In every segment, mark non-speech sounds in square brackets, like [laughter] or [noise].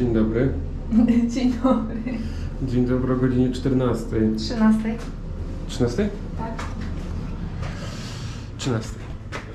Dzień dobry. [laughs] Dzień dobry. Dzień dobry o godzinie 14. 13. 13? Tak. 13.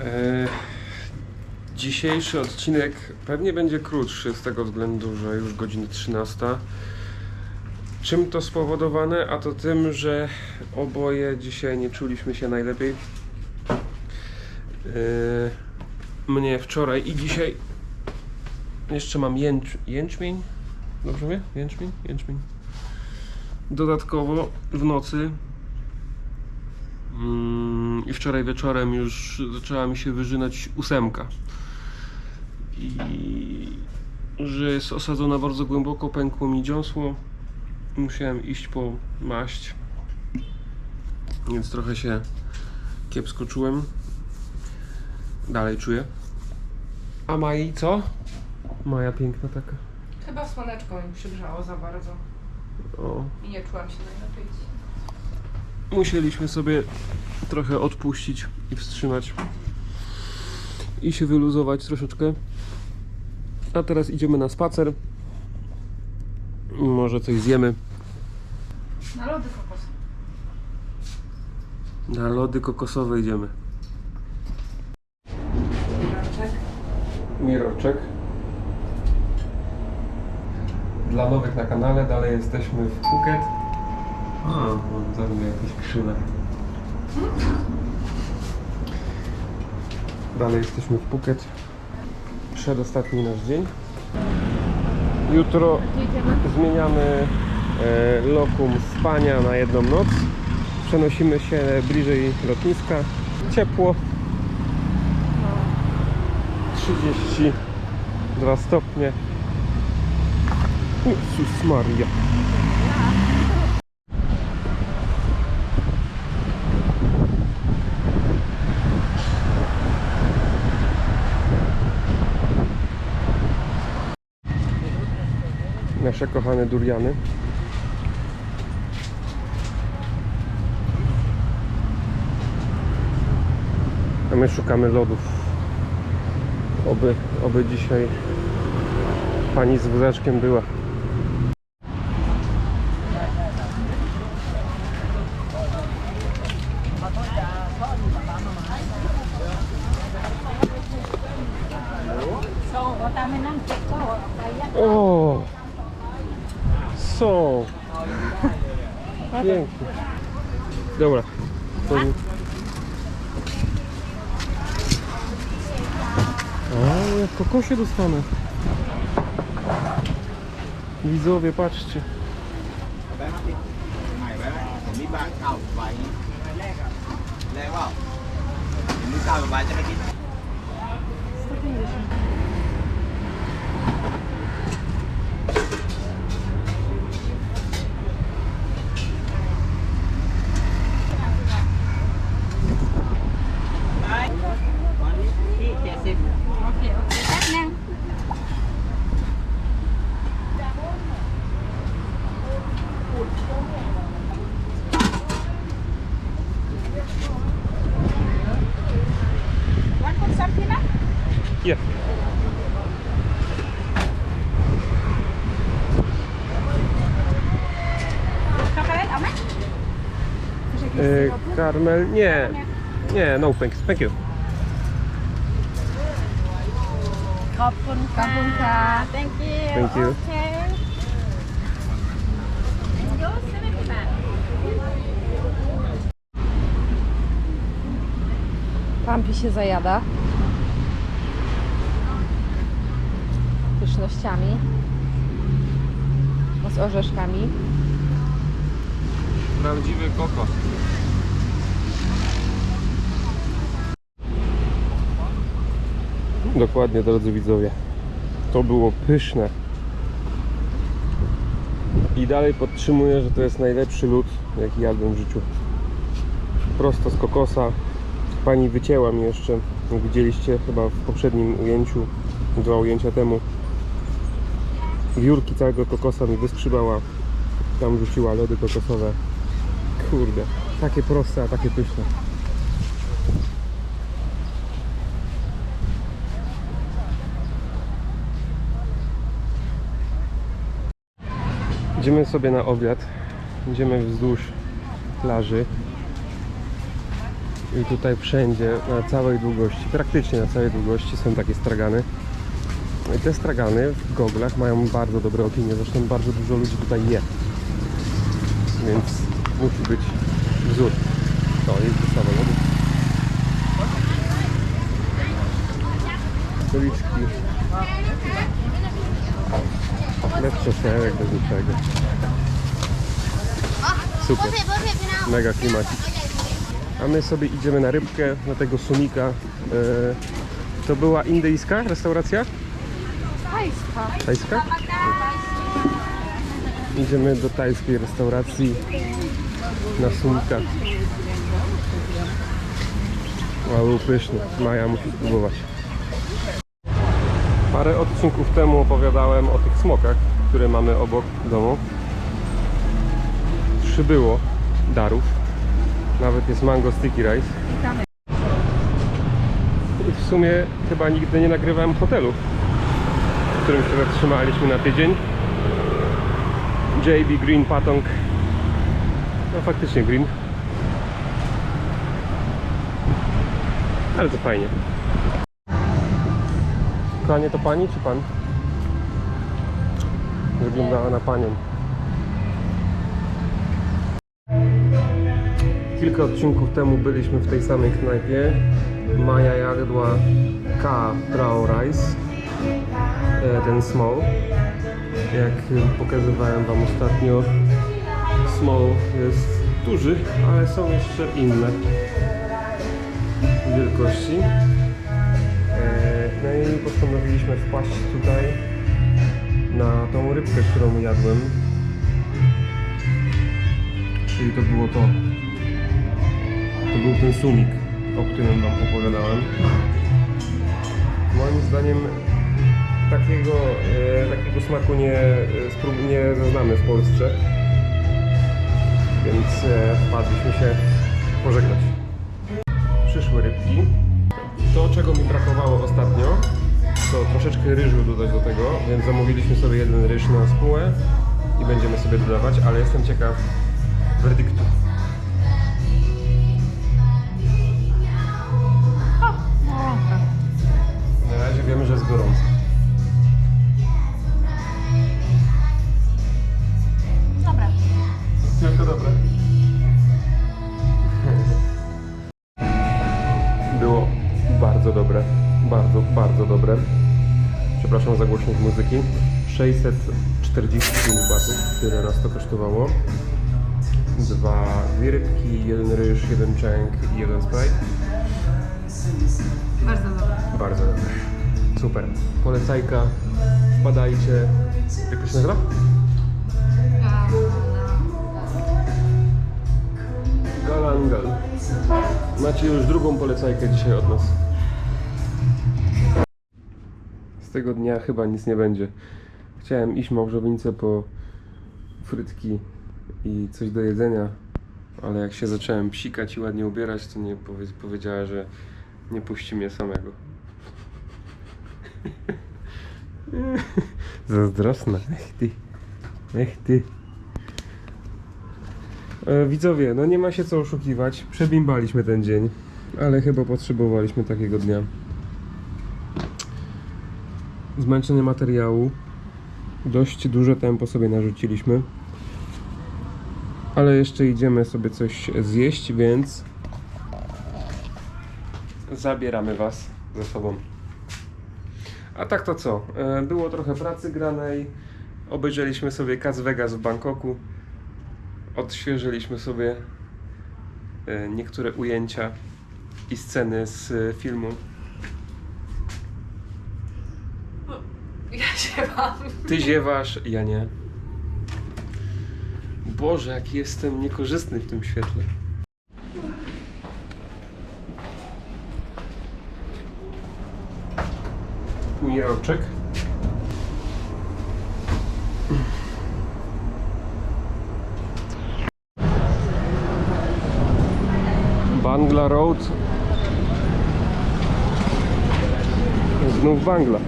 E, dzisiejszy odcinek pewnie będzie krótszy z tego względu, że już godzina 13. Czym to spowodowane? A to tym, że oboje dzisiaj nie czuliśmy się najlepiej. E, mnie wczoraj i dzisiaj jeszcze mam jęcz, jęczmień. Dobrze mówię? Jęczmień? Jęczmień. Dodatkowo w nocy Mm, I wczoraj wieczorem już zaczęła mi się wyżynać ósemka. I że jest osadzona bardzo głęboko, pękło mi dziąsło. Musiałem iść po maść. Więc trochę się kiepsko czułem. Dalej czuję. A Mai co? Maja piękna taka. Chyba słoneczko mi przygrzało za bardzo O. i nie czułam się najlepiej. musieliśmy sobie trochę odpuścić i wstrzymać i się wyluzować troszeczkę. A teraz idziemy na spacer. Może coś zjemy. Na lody kokos. Na lody kokosowe idziemy. Raczek. Miroczek. Dla nowych na kanale dalej jesteśmy w Phuket. A, mam za mnie jakieś krzywe. Dalej jesteśmy w Phuket. Przedostatni nasz dzień. Jutro zmieniamy e, lokum spania na jedną noc. Przenosimy się bliżej lotniska. Ciepło. 32 stopnie. Jezus Maria. Nasze kochane duriany. A my szukamy lodów. Oby, oby dzisiaj pani z wózeczkiem była. O! Są! [laughs] Pięknie. Dobra. To... O, jak kokosie dostanę. Widzowie, patrzcie. Lewa. 150. Karmel, nie. Nie, no thanks. Thank you. ขอบคุณขอบคุณค่ะ thank you Thank you. โอเค Pampi się zajada pysznościami z orzeszkami. Prawdziwy kokos. Dokładnie, drodzy widzowie. To było pyszne. I dalej podtrzymuję, że to jest najlepszy lód, jaki jadłem w życiu. Prosto z kokosa. Pani wycięła mi jeszcze, widzieliście chyba w poprzednim ujęciu, dwa ujęcia temu. Wiórki całego kokosa mi wyskrzybała. Tam rzuciła lody kokosowe. Kurde, takie proste, a takie pyszne. Idziemy sobie na obiad. Idziemy wzdłuż plaży. I tutaj wszędzie, na całej długości, praktycznie na całej długości są takie stragany. I te stragany w goglach mają bardzo dobre opinie, zresztą bardzo dużo ludzi tutaj je. Więc musi być wzór. To jest. Lepszy szereg bez niczego. Super. Mega klimacik. A my sobie idziemy na rybkę, na tego sumika. E, to była indyjska restauracja? Tajska. Tajska? Idziemy do tajskiej restauracji na sumika. Był pyszny. Maja musi spróbować. Parę odcinków temu opowiadałem o tych smokach, które mamy obok domu. Przybyło darów. Nawet jest mango sticky rice. I w sumie chyba nigdy nie nagrywałem hotelu, w którym się zatrzymaliśmy na tydzień. JB Green Patong. No faktycznie green. Ale to fajnie. Kochanie, to pani czy pan? Wyglądała na panią. Kilka odcinków temu byliśmy w tej samej knajpie. Maja jadła K Brown Rice, e, ten small. Jak pokazywałem Wam ostatnio, small jest duży, ale są jeszcze inne wielkości. No i postanowiliśmy wpaść tutaj na tą rybkę, którą jadłem. Czyli to było to. To był ten sumik, o którym Wam opowiadałem. Moim zdaniem takiego, e, takiego smaku nie, nie zaznamy w Polsce. Więc e, wpadliśmy się pożegnać. Przyszły rybki. To, czego mi brakowało ostatnio, to troszeczkę ryżu dodać do tego, więc zamówiliśmy sobie jeden ryż na spółę i będziemy sobie dodawać, ale jestem ciekaw werdyktu. Na razie wiemy, że jest gorąco. 645 batów, tyle nas to kosztowało. Dwa dwie rybki, jeden ryż, jeden częk i jeden Sprite. Bardzo dobra. Bardzo dobre. Super. Polecajka. Wpadajcie. Jak to się nazywa? Galangal. Macie już drugą polecajkę dzisiaj od nas. Z tego dnia chyba nic nie będzie. Chciałem iść małżownicę po frytki i coś do jedzenia, ale jak się zacząłem psikać i ładnie ubierać, to nie powie- powiedziała, że nie puści mnie samego. [laughs] Zazdrosna. Ech ty. Ech ty. E, Widzowie, no nie ma się co oszukiwać. Przebimbaliśmy ten dzień, ale chyba potrzebowaliśmy takiego dnia. Zmęczenie materiału. Dość duże tempo sobie narzuciliśmy. Ale jeszcze idziemy sobie coś zjeść, więc zabieramy Was ze sobą. A tak to co? E, Było trochę pracy granej. Obejrzeliśmy sobie Cas Vegas w Bangkoku. Odświeżyliśmy sobie e, niektóre ujęcia i sceny z e, filmu. Mam. Ty ziewasz, ja nie. Boże, jaki jestem niekorzystny w tym świetle. Mój roczek. Bangla Road. Znów Bangla.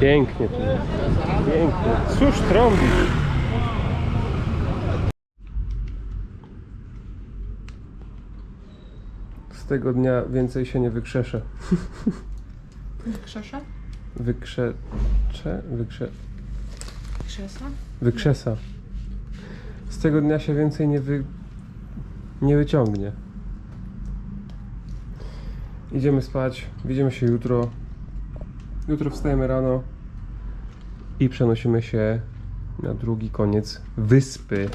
Pięknie tu jest. Pięknie. Cóż trąbisz? Z tego dnia więcej się nie wykrzeszę. Krzesza? Wykrzecze? Wykrze... Krzesa? Wykrzesa. Z tego dnia się więcej nie wy... nie wyciągnie. Idziemy spać. Widzimy się jutro. Jutro wstajemy rano i przenosimy się na drugi koniec wyspy.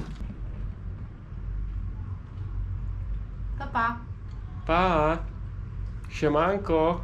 To pa. Pa! Siemanko!